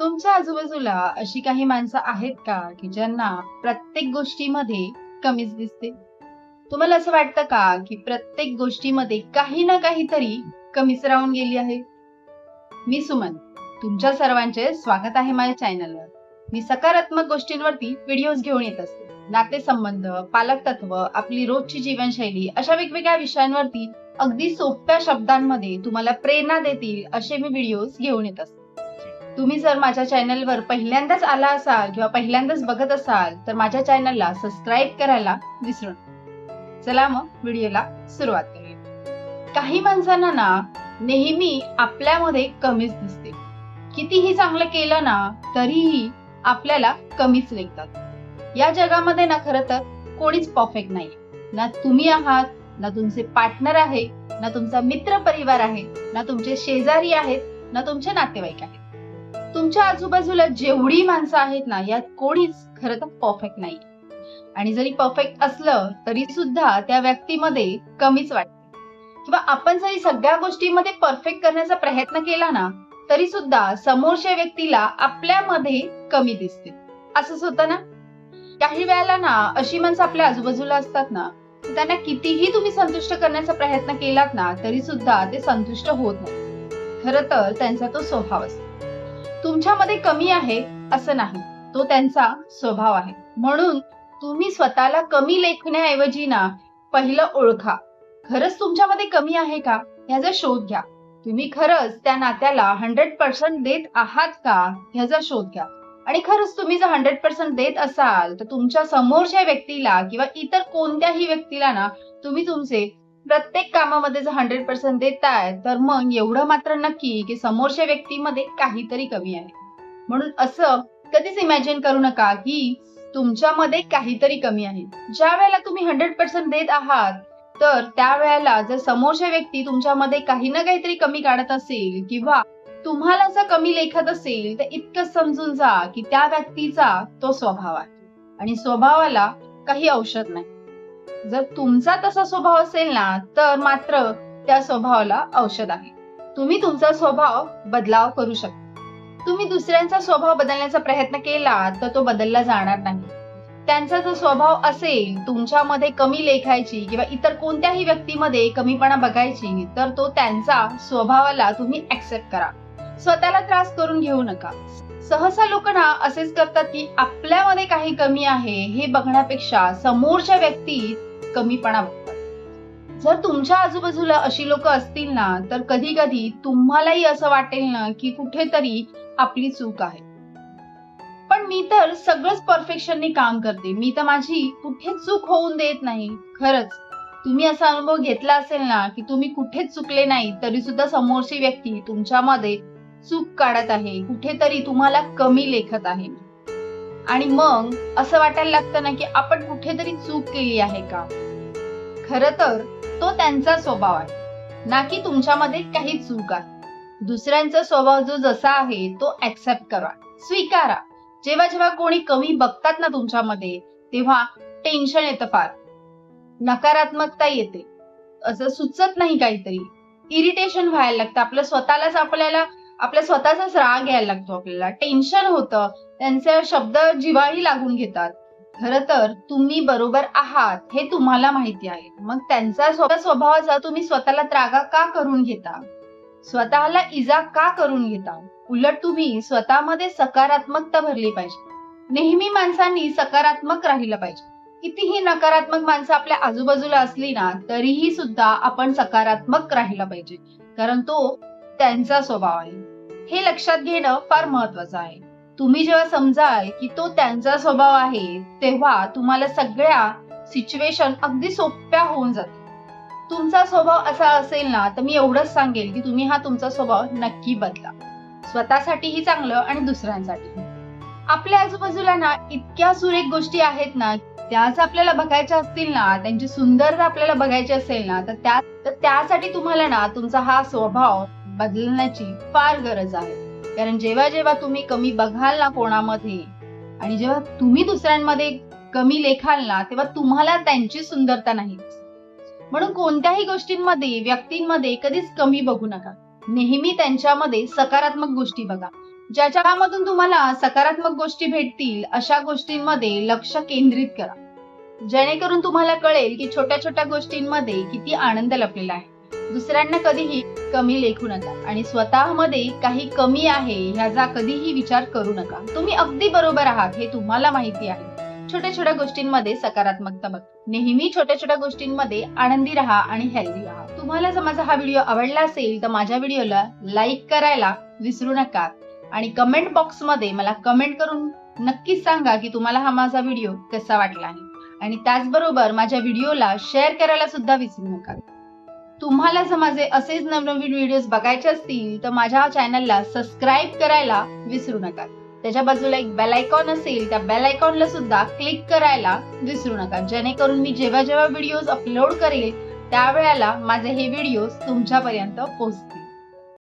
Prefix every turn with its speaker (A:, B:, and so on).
A: तुमच्या आजूबाजूला अशी काही माणसं आहेत का की ज्यांना प्रत्येक गोष्टीमध्ये कमीच दिसते? तुम्हाला असं वाटतं का की प्रत्येक गोष्टीमध्ये काही ना काहीतरी कमीच राहून गेली आहे? मी सुमन तुमच्या सर्वांचे स्वागत आहे माझ्या चॅनलवर मी सकारात्मक गोष्टींवरती व्हिडिओज घेऊन येत असते. नातेसंबंध पालक तत्व आपली रोजची जीवनशैली अशा वेगवेगळ्या विषयांवरती अगदी सोप्या शब्दांमध्ये तुम्हाला प्रेरणा देतील असे मी व्हिडिओज घेऊन येत असते. तुम्ही जर माझ्या चॅनलवर पहिल्यांदाच आला असाल किंवा पहिल्यांदाच बघत असाल तर माझ्या चॅनलला सबस्क्राईब करायला विसरू नका. चला मग व्हिडिओला सुरुवात करूया. काही माणसांना ना नेहमी आपल्यामध्ये कमीच दिसते. कितीही चांगलं केलं ना तरीही आपल्याला कमीच लेखतात या जगामध्ये ना खरं तर कोणीच परफेक्ट नाही ना तुम्ही आहात ना तुमचे पार्टनर आहे ना तुमचा मित्र परिवार आहे ना तुमचे शेजारी आहेत ना तुमचे नातेवाईक आहेत. तुमच्या आजूबाजूला जेवढी माणसं आहेत ना यात कोणीच खरं तर परफेक्ट नाही. आणि जरी परफेक्ट असलं तरी सुद्धा त्या व्यक्तीमध्ये कमीच वाटते. किंवा आपण जरी सगळ्या गोष्टीमध्ये परफेक्ट करण्याचा प्रयत्न केला ना तरी सुद्धा समोरच्या व्यक्तीला आपल्यामध्ये कमी दिसते. असंच होतं ना? काही वेळेला ना अशी माणसं आपल्या आजूबाजूला असतात ना त्यांना कितीही तुम्ही संतुष्ट करण्याचा प्रयत्न केलात ना तरी सुद्धा ते संतुष्ट होत नाही. खर तर त्यांचा तो स्वभाव असतो. तुमच्यामध्ये कमी आहे असं नाही. तो त्यांचा स्वभाव आहे. म्हणून तुम्ही स्वतःला कमी लेखण्याऐवजी ना पहिलं ओळखा. खरंच तुमच्यामध्ये कमी आहे का? ह्याचा शोध घ्या. तुम्ही खरंच त्या नात्याला हंड्रेड पर्सेंट देत आहात का? ह्याचा शोध घ्या. आणि खरंच तुम्ही जर हंड्रेड पर्सेंट देत असाल तर तुमच्या समोरच्या व्यक्तीला किंवा इतर कोणत्याही व्यक्तीला ना तुम्ही तुमचे प्रत्येक कामामध्ये जर हंड्रेड पर्सेंट देताय तर मग एवढं मात्र नक्की की समोरच्या व्यक्तीमध्ये काहीतरी कमी आहे. म्हणून असं कधीच इमॅजिन करू नका की तुमच्यामध्ये काहीतरी कमी आहे. ज्या वेळेला तुम्ही हंड्रेड पर्सेंट देत आहात तर त्यावेळेला जर समोरच्या व्यक्ती तुमच्यामध्ये काही ना काहीतरी कमी काढत असेल किंवा तुम्हाला जर कमी लेखत असेल तर इतकं समजून जा की त्या व्यक्तीचा तो स्वभाव आहे. आणि स्वभावाला काही औषध नाही. जर तुमचा तसा स्वभाव असेल ना तर मात्र त्या स्वभावाला औषध आहे. तुम्ही तुमचा स्वभाव बदलाव करू शकता. तुम्ही दुसऱ्यांचा स्वभाव बदलण्याचा प्रयत्न केला तर तो बदलला जाणार नाही. त्यांचा जो स्वभाव असेल तुमच्यामध्ये कमी लेखायची किंवा इतर कोणत्याही व्यक्तीमध्ये कमीपणा बघायची तर तो त्यांचा स्वभावाला तुम्ही ऍक्सेप्ट करा. स्वतःला त्रास करून घेऊ नका. सहसा लोक ना असेच करतात की आपल्यामध्ये काही कमी आहे हे बघण्यापेक्षा समोरच्या व्यक्तीत कमीपणा बघतात जर तुमच्या आजूबाजूला अशी लोक असतील ना तर कधी कधी तुम्हालाही असं वाटेल ना की कुठेतरी आपली चूक आहे. पण मी तर सगळंच परफेक्शनने काम करते. मी तर माझी कुठे चूक होऊन देत नाही. खरंच तुम्ही असा अनुभव घेतला असेल ना की तुम्ही कुठेच चुकले नाही तरी सुद्धा समोरची व्यक्ती तुमच्यामध्ये चूक काढत आहे. कुठेतरी तुम्हाला कमी लेखत आहे. आणि मग असं वाटायला लागतं ना की आपण कुठेतरी चूक केली आहे का? खर तर तो त्यांचा स्वभाव आहे ना की तुमच्यामध्ये काही चूक आहे. दुसऱ्यांचा स्वभाव जो जसा आहे तो ऍक्सेप्ट करा स्वीकारा. जेव्हा जेव्हा कोणी कमी बघतात ना तुमच्यामध्ये तेव्हा टेन्शन येतं फार. नकारात्मकता येते. असं सुचत नाही काहीतरी. इरिटेशन व्हायला लागतं. आपलं स्वतःलाच आपल्याला आपल्या स्वतःचाच राग यायला लागतो आपल्याला. टेन्शन होतं. त्यांचे शब्द जिवाळी लागून घेतात. खर तर तुम्ही बरोबर आहात हे तुम्हाला माहिती आहे. मग त्यांचा स्वभावाचा तुम्ही स्वतःला त्रागा का करून घेता? स्वतःला इजा का करून घेता? उलट तुम्ही स्वतःमध्ये सकारात्मकता भरली पाहिजे. नेहमी माणसांनी सकारात्मक राहिलं पाहिजे. कितीही नकारात्मक माणसं आपल्या आजूबाजूला असली ना तरीही सुद्धा आपण सकारात्मक राहिला पाहिजे. कारण तो त्यांचा स्वभाव आहे. हे लक्षात घेणं फार महत्वाचं आहे. तुम्ही जेव्हा समजाल की तो त्यांचा स्वभाव आहे तेव्हा तुम्हाला सगळ्या सिच्युएशन अगदी सोप्या होऊन जातील. तुमचा स्वभाव असा असेल ना तर मी एवढंच सांगेल की तुम्ही हा तुमचा स्वभाव नक्की बदला. स्वतःसाठीही चांगलं आणि दुसऱ्यांसाठी आपल्या आजूबाजूला ना इतक्या सुरेख गोष्टी आहेत ना त्याच आपल्याला बघायच्या असतील ना त्यांची सुंदरता आपल्याला बघायची असेल ना तर त्या तर त्यासाठी तुम्हाला ना तुमचा हा स्वभाव बदलण्याची फार गरज आहे. कारण जेव्हा जेव्हा तुम्ही कमी बघाल ना कोणामध्ये आणि जेव्हा तुम्ही दुसऱ्यांमध्ये कमी लेखाल ना तेव्हा तुम्हाला त्यांची सुंदरता नाही. म्हणून कोणत्याही गोष्टींमध्ये व्यक्तींमध्ये कधीच कमी बघू नका. नेहमी त्यांच्यामध्ये सकारात्मक गोष्टी बघा. ज्याच्यामधून तुम्हाला सकारात्मक गोष्टी भेटतील अशा गोष्टींमध्ये लक्ष केंद्रित करा. जेणेकरून तुम्हाला कळेल की छोट्या छोट्या गोष्टींमध्ये किती आनंद लपलेला आहे. दुसऱ्यांना कधीही कमी लेखू नका आणि स्वतःमध्ये काही कमी आहे ह्याचा कधीही विचार करू नका. तुम्ही अगदी बरोबर आहात हे तुम्हाला माहिती आहे. छोट्या छोट्या गोष्टींमध्ये सकारात्मकता बघ. नेहमी छोट्या छोट्या गोष्टींमध्ये आनंदी राहा आणि हेल्दी राहा. तुम्हाला जर माझा हा व्हिडिओ आवडला असेल तर माझ्या व्हिडिओला लाईक करायला विसरू नका आणि कमेंट बॉक्समध्ये मला कमेंट करून नक्कीच सांगा की तुम्हाला हा माझा व्हिडिओ कसा वाटला आहे. आणि त्याचबरोबर माझ्या व्हिडिओला शेअर करायला सुद्धा विसरू नका. तुम्हाला जर माझे असेच नवनवीन व्हिडिओज बघायचे असतील तर माझ्या चॅनलला सबस्क्राईब करायला विसरू नका. त्याच्या बाजूला एक बेल आयकॉन असेल त्या बेल आयकॉनला सुद्धा क्लिक करायला विसरू नका. जेणेकरून मी जेव्हा जेव्हा व्हिडिओज अपलोड करेल त्यावेळेला माझे हे व्हिडिओज तुमच्यापर्यंत पोहोचतील.